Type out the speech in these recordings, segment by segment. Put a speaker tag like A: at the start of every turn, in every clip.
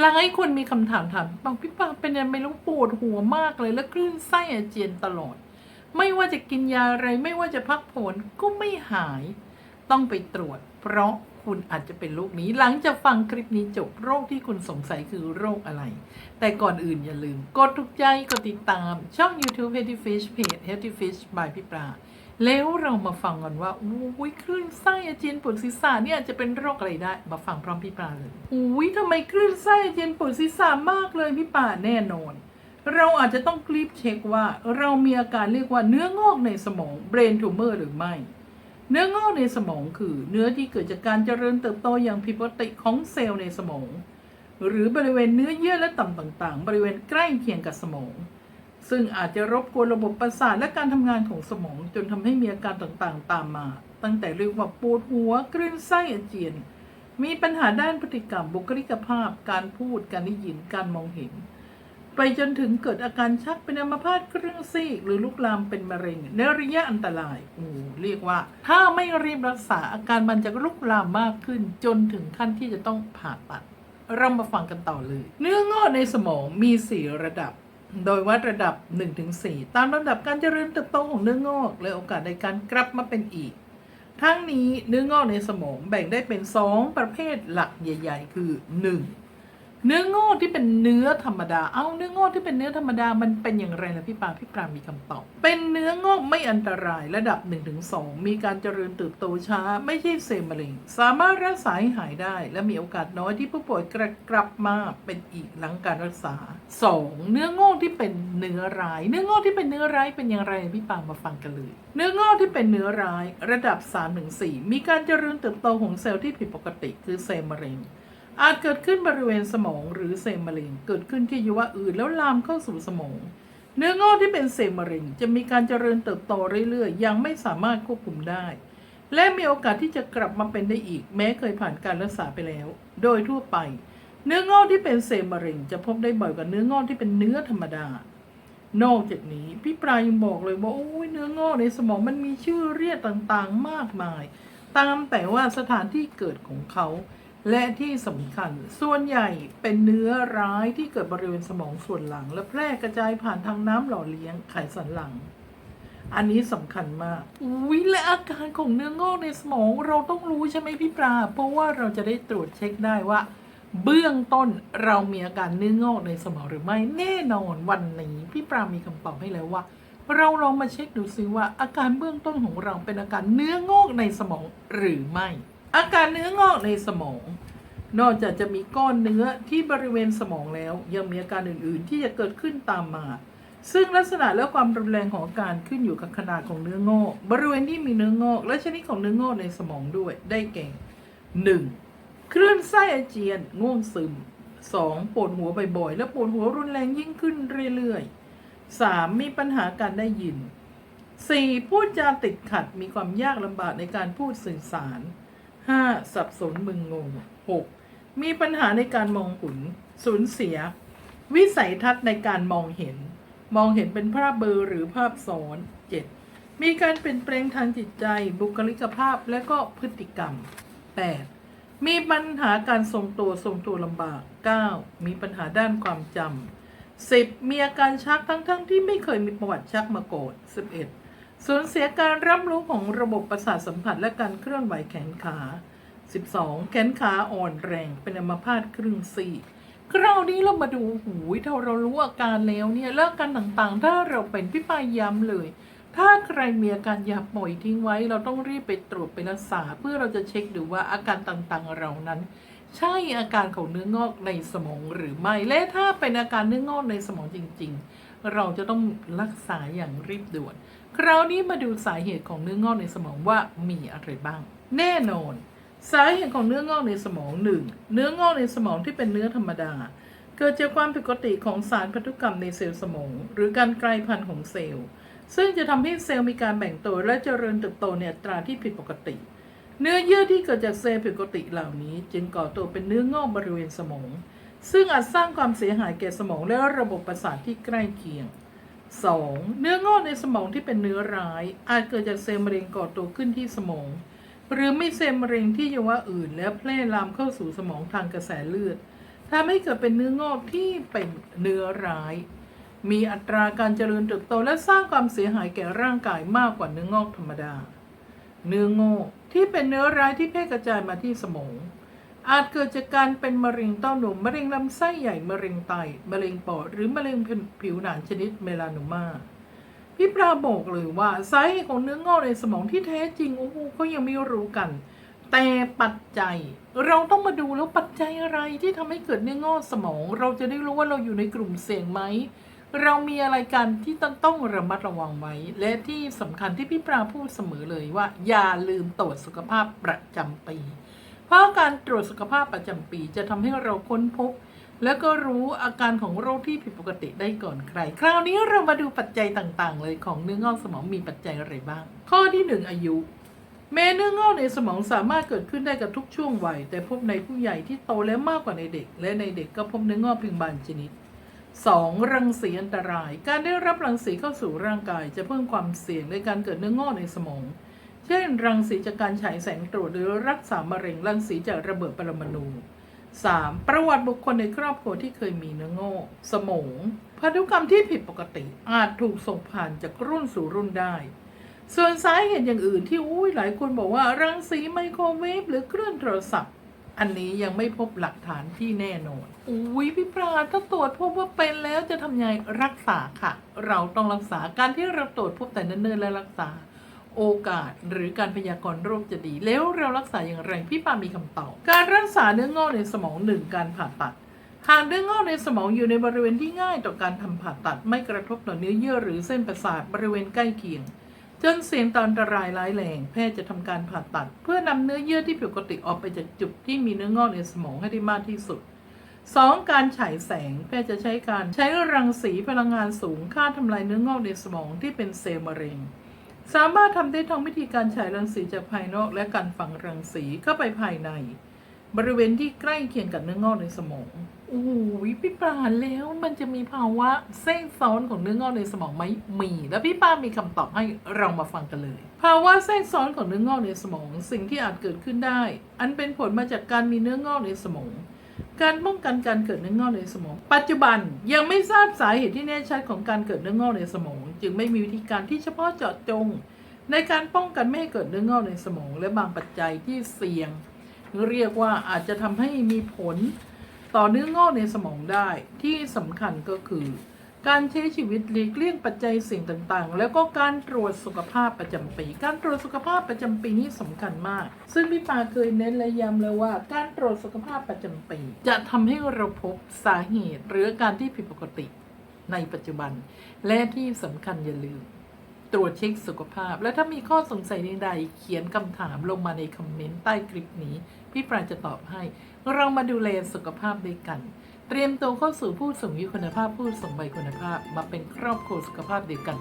A: หลายคนมีคำถามถามบางพี่ปาเป็นยังไงไม่รู้ปวดหัวมากเลย แล้วคลื่นไส้อาเจียนตลอด ไม่ว่าจะกินยาอะไรไม่ว่าจะพักผ่อนก็ไม่หาย ต้องไปตรวจ เพราะคุณอาจจะเป็นโรคนี้ หลังจากฟังคลิปนี้จบโรคที่คุณสงสัยคือโรคอะไร แต่ก่อนอื่นอย่าลืม กดถูกใจกดติดตามช่อง YouTube Healthy Fish เพจ Healthy Fish by พี่ปลา แล้วเรามาฟังกันว่าอุ้ยคลื่นไส้อาเจียนปวดศีรษะเนี่ยจะเป็นโรคอะไรได้ มาฟังพร้อมพี่ปลาเลยอุ้ยทำไมคลื่นไส้อาเจียนปวดศีรษะมากเลยพี่ปลาแน่นอน เราอาจจะต้องคลิปเช็คว่า เรามีอาการเรียกว่าเนื้องอกในสมอง brain tumor หรือไม่ เนื้องอกในสมองคือเนื้อที่เกิดจากการเจริญเติบโตอย่างผิดปกติของเซลล์ในสมอง หรือบริเวณเนื้อเยื่อและต่อมต่างๆ บริเวณใกล้เคียงกับสมอง ซึ่งอาจจะรบกวนระบบประสาทและการทำงานของสมอง จนทำให้มีอาการต่างๆ ตามมา ตั้งแต่เรียกว่าปวดหัวคลื่นไส้อาเจียน มีปัญหาด้านพฤติกรรมบุคลิกภาพ การพูดการได้ยินการมองเห็น ไปจนถึงเกิดอาการชักเป็นอัมพาตครึ่งซีก หรือลุกลามเป็นมะเร็งในระยะอันตรายโอ้เรียกว่า ถ้าไม่รีบรักษาอาการมันจะลุกลามมากขึ้น จนถึงขั้นที่จะต้องผ่าตัด เรามาฟังกันต่อเลย เนื้องอกในสมองมี 4 ระดับ โดยวัดระดับ 1-4 ตามลำดับการเจริญเติบโตของเนื้องอกและโอกาสในการกลับมาเป็นอีก ทั้งนี้เนื้องอกในสมองแบ่งได้เป็น 2 ประเภทหลักใหญ่ ๆ คือ 1. เนื้องอกที่เป็นเนื้อธรรมดา เอาเนื้องอกที่เป็นเนื้อธรรมดา มันเป็นอย่างไรล่ะพี่ปาพี่ปรามีคำตอบ เป็นเนื้องอกไม่อันตรายระดับ 1-2 มีการเจริญเติบโตช้า ไม่ใช่เซลล์มะเร็ง สามารถรักษาให้หายได้ และมีโอกาสน้อยที่ผู้ป่วยกระกลับมาเป็นอีกหลังการรักษา 2. เนื้องอกที่เป็นเนื้อร้าย เนื้องอกที่เป็นเนื้อร้ายเป็นอย่างไรพี่ปามาฟังกันเลย เนื้องอกที่เป็นเนื้อร้าย ระดับ 3-4 มีการเจริญเติบโตของเซลล์ที่ผิดปกติ คือเซลล์มะเร็ง อาจเกิดขึ้นบริเวณสมองหรือเซลล์มะเร็ง เกิดขึ้นที่อวัยวะอื่นแล้วลามเข้าสู่สมอง เนื้องอกที่เป็นเซลล์มะเร็ง จะมีการเจริญเติบโตเรื่อยๆ ยังไม่สามารถควบคุมได้ และมีโอกาสที่จะกลับมาเป็นได้อีก แม้เคยผ่านการรักษาไปแล้ว โดยทั่วไป เนื้องอกที่เป็นเซลล์มะเร็ง จะพบได้บ่อยกว่าเนื้องอกที่เป็นเนื้อธรรมดา นอกจากนี้พี่ปลายยังบอกเลยว่าโอ้ยเนื้องอกในสมองมันมีชื่อเรียกต่างๆ มากมาย ตามแต่ว่าสถานที่เกิดของเขา และที่สำคัญส่วนใหญ่เป็นเนื้อร้ายที่เกิดบริเวณสมองส่วนหลัง และแพร่กระจายผ่านทางน้ำหล่อเลี้ยงไขสันหลัง อันนี้สำคัญมากอุ้ยและอาการของเนื้องอกในสมองเราต้องรู้ใช่ไหมพี่ปลา เพราะว่าเราจะได้ตรวจเช็คได้ว่า เบื้องต้นเรามีอาการเนื้องอกในสมองหรือไม่แน่นอนวันนี้พี่ปรามีคำตอบให้แล้วว่า เราลองมาเช็คดูซิว่าอาการเบื้องต้นของเราเป็นอาการเนื้องอกในสมองหรือไม่ อาการเนื้องอกในสมอง นอกจากจะมีก้อนเนื้อที่บริเวณสมองแล้ว ยังมีอาการอื่นๆ ที่จะเกิดขึ้นตามมา ซึ่งลักษณะและความรุนแรงของอาการขึ้นอยู่กับขนาดของเนื้องอก บริเวณที่มีเนื้องอก และชนิดของเนื้องอกในสมองด้วยได้แก่หนึ่งคลื่นไส้อาเจียน ง่วงซึม 2. ปวดหัวบ่อยๆและปวดหัวรุนแรงยิ่งขึ้นเรื่อยๆ 3. มีปัญหาการได้ยิน 4. พูดจาติดขัดมีความยากลำบากในการพูดสื่อสาร 5. สับสนมึนงง 6. มีปัญหาในการมองหุนสูญเสีย วิสัยทัศน์ในการมองเห็น มองเห็นเป็นภาพเบลอหรือภาพซ้อน 7. มีการเปลี่ยนแปลงทางจิตใจ บุคลิกภาพและก็พฤติกรรม 8. มีปัญหาการทรงตัวทรงตัวลำบาก 9. มีปัญหาด้านความจำ 10. มีอาการชักทั้งๆทที่ไม่เคยมีประวัติชักมาก่อน 11. สูญเสียการรับรู้ของระบบประสาทสัมผัสและการเคลื่อนไหวแขนขา 12. แขนขาอ่อนแรงเป็นอัมพาตครึ่งซีกคราวนี้เรามาดูหูยถ้าเรารู้อาการแล้วเนี่ยแล้วอาการต่างๆ ถ้าเราเป็นพี่ปายย้ำเลย ถ้าใครมีอาการอย่าปล่อยทิ้งไว้ เราต้องรีบไปตรวจไปรักษาเพื่อเราจะเช็คดูว่าอาการต่างๆเรานั้น ใช่อาการของเนื้องอกในสมองหรือไม่ และถ้าเป็นอาการเนื้องอกในสมองจริง ๆ เราจะต้องรักษาอย่างรีบด่วน คราวนี้มาดูสาเหตุของเนื้องอกในสมองว่ามีอะไรบ้าง แน่นอน สาเหตุของเนื้องอกในสมองหนึ่งเนื้องอกในสมองที่เป็นเนื้อธรรมดา เกิดจากความผิดปกติของสารพันธุกรรมในเซลล์สมอง หรือการกลายพันธุ์ของเซลล์ ซึ่งจะทำให้เซลล์มีการแบ่งตัวและเจริญเติบโตในอัตราที่ผิดปกติ เนื้อเยื่อที่เกิดจากเซลล์ผิดปกติเหล่านี้ จึงก่อตัวเป็นเนื้องอกบริเวณสมอง ซึ่งอาจสร้างความเสียหายแก่สมองและระบบประสาทที่ใกล้เคียง 2. เนื้องอกในสมองที่เป็นเนื้อร้าย อาจเกิดจากเซลล์มะเร็งก่อตัวขึ้นที่สมอง หรือไม่เซลล์มะเร็งที่อวัยวะอื่น แล้วแพร่ลามเข้าสู่สมองทางกระแสเลือดทำให้เกิดเป็นเนื้องอกที่เป็นเนื้อร้าย มีอัตราการเจริญเติบโตและสร้างความเสียหายแก่ร่างกายมากกว่าเนื้องอกธรรมดา เนื้องอก ที่เป็นเนื้อร้ายที่แพร่กระจายมาที่สมอง อาจเกิดจากการเป็นมะเร็งเต้านมมะเร็งลำไส้ใหญ่มะเร็งไตมะเร็งปอดหรือมะเร็งผิวหนังชนิดเมลานโนมาพี่ปราบอกเลยว่าสาเหตุของเนื้องอกในสมองที่แท้จริงโอ้โหเขายังไม่รู้กัน แต่ปัจจัย เราต้องมาดูแล้วปัจจัยอะไรที่ทำให้เกิดเนื้องอกสมอง เราจะได้รู้ว่าเราอยู่ในกลุ่มเสี่ยงไหม เรามีอะไรกันที่ต้องต้องระมัดระวังไว้ และที่สำคัญที่พี่ปราพูดเสมอเลยว่า อย่าลืมตรวจสุขภาพประจำปี เพราะการตรวจสุขภาพประจำปีจะทำให้เราค้นพบ แล้วก็รู้อาการของโรคที่ผิดปกติได้ก่อนใคร คราวนี้เรามาดูปัจจัยต่างๆ เลยของเนื้องอกสมองมีปัจจัยอะไรบ้าง ข้อที่หนึ่งอายุแม้เนื้องอกในสมองสามารถเกิดขึ้นได้กับทุกช่วงวัย แต่พบในผู้ใหญ่ที่โตแล้วมากกว่าในเด็ก และในเด็กก็พบเนื้องอกเพียงบางชนิด 2. รังสีอันตราย การได้รับรังสีเข้าสู่ร่างกาย จะเพิ่มความเสี่ยงในการเกิดเนื้องอกในสมอง เช่น รังสีจากการฉายแสงตรวจหรือรักษามะเร็งรังสีจากระเบิดปรมาณู 3. ประวัติบุคคลในครอบครัวที่เคยมีเนื้องอกสมองพันธุกรรมที่ผิดปกติอาจถูกส่งผ่านจากรุ่นสู่รุ่นได้ ส่วนสาเหตุอย่างอื่นที่อุ้ยหลายคนบอกว่ารังสีไมโครเวฟหรือเครื่องโทรศัพท์ อันนี้ยังไม่พบหลักฐานที่แน่นอน อุ้ยพี่ปราถ้าตรวจพบว่าเป็นแล้วจะทำยังไงรักษาค่ะ เราต้องรักษาการที่เราตรวจพบแต่เนิ่นๆและรักษา โอกาสหรือการพยากรณ์โรคจะดี แล้วเรารักษาอย่างไรพี่ปามีคำตอบ การรักษาเนื้องอกในสมองหนึ่งการผ่าตัด หากเนื้องอกในสมองอยู่ในบริเวณที่ง่ายต่อการทำผ่าตัดไม่กระทบต่อเนื้อเยื่อหรือเส้นประสาทบริเวณใกล้เคียง จนเสี่ยงต่ออันตรายร้ายแรง แพทย์จะทำการผ่าตัด เพื่อนำเนื้อเยื่อที่ผิดปกติออกไปจากจุดที่มีเนื้องอกในสมองให้ได้มากที่สุด 2. การฉายแสง แพทย์จะใช้การใช้รังสีพลังงานสูงฆ่าทำลายเนื้องอกในสมองที่เป็นเซลล์มะเร็ง สามารถทำได้ทั้งวิธีการฉายรังสีจากภายนอกและการฝังรังสีเข้าไปภายใน บริเวณที่ใกล้เคียงกับเนื้องอกในสมองโอ้โหพี่ปราแล้วมันจะมีภาวะแทรกซ้อนของเนื้องอกในสมองไหมมี แล้วพี่ป้ามีคำตอบให้เรามาฟังกันเลย ภาวะแทรกซ้อนของเนื้องอกในสมอง สิ่งที่อาจเกิดขึ้นได้ อันเป็นผลมาจากการมีเนื้องอกในสมอง การป้องกันการเกิดเนื้องอกในสมอง ปัจจุบันยังไม่ทราบสาเหตุที่แน่ชัดของการเกิดเนื้องอกในสมอง จึงไม่มีวิธีการที่เฉพาะเจาะจง ในการป้องกันไม่ให้เกิดเนื้องอกในสมอง และบางปัจจัยที่เสี่ยง เรียกว่าอาจจะทำให้มีผลต่อเนื้องอกในสมองได้ที่สำคัญก็คือ การใช้ชีวิตหลีกเลี่ยงปัจจัยเสี่ยงต่างๆ แล้วก็การตรวจสุขภาพประจำปี การตรวจสุขภาพประจำปีนี้สำคัญมาก ซึ่งพี่ปาเคยเน้นและย้ำเลยว่า การตรวจสุขภาพประจำปี จะทำให้เราพบสาเหตุหรือการที่ผิดปกติในปัจจุบัน และที่สำคัญอย่าลืม ตรวจเช็คสุขภาพ และถ้ามีข้อสงสัยใดๆเขียนคำถามลงมาในคอมเมนต์ใต้คลิปนี้ พี่ปราจะตอบให้ เรามาดูแลสุขภาพด้วยกัน เตรียมตัวเข้าสู่ผู้สูงอายุคุณภาพผู้สูงวัยคุณภาพ มาเป็นครอบครัวสุขภาพเดียวกัน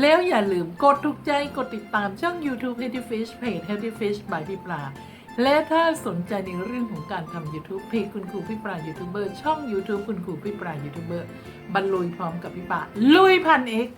A: แล้วอย่าลืมกดถูกใจกดติดตามช่อง YouTube Healthy Fish Page Healthy Fish by พี่ปลาและถ้าสนใจในเรื่องของการทำ YouTube เพจคุณครูพี่ปลายูทูบเบอร์ช่อง YouTube คุณครูพี่ปลายูทูบเบอร์บรรลุยพร้อมกับพี่ปลาลุยพันเอก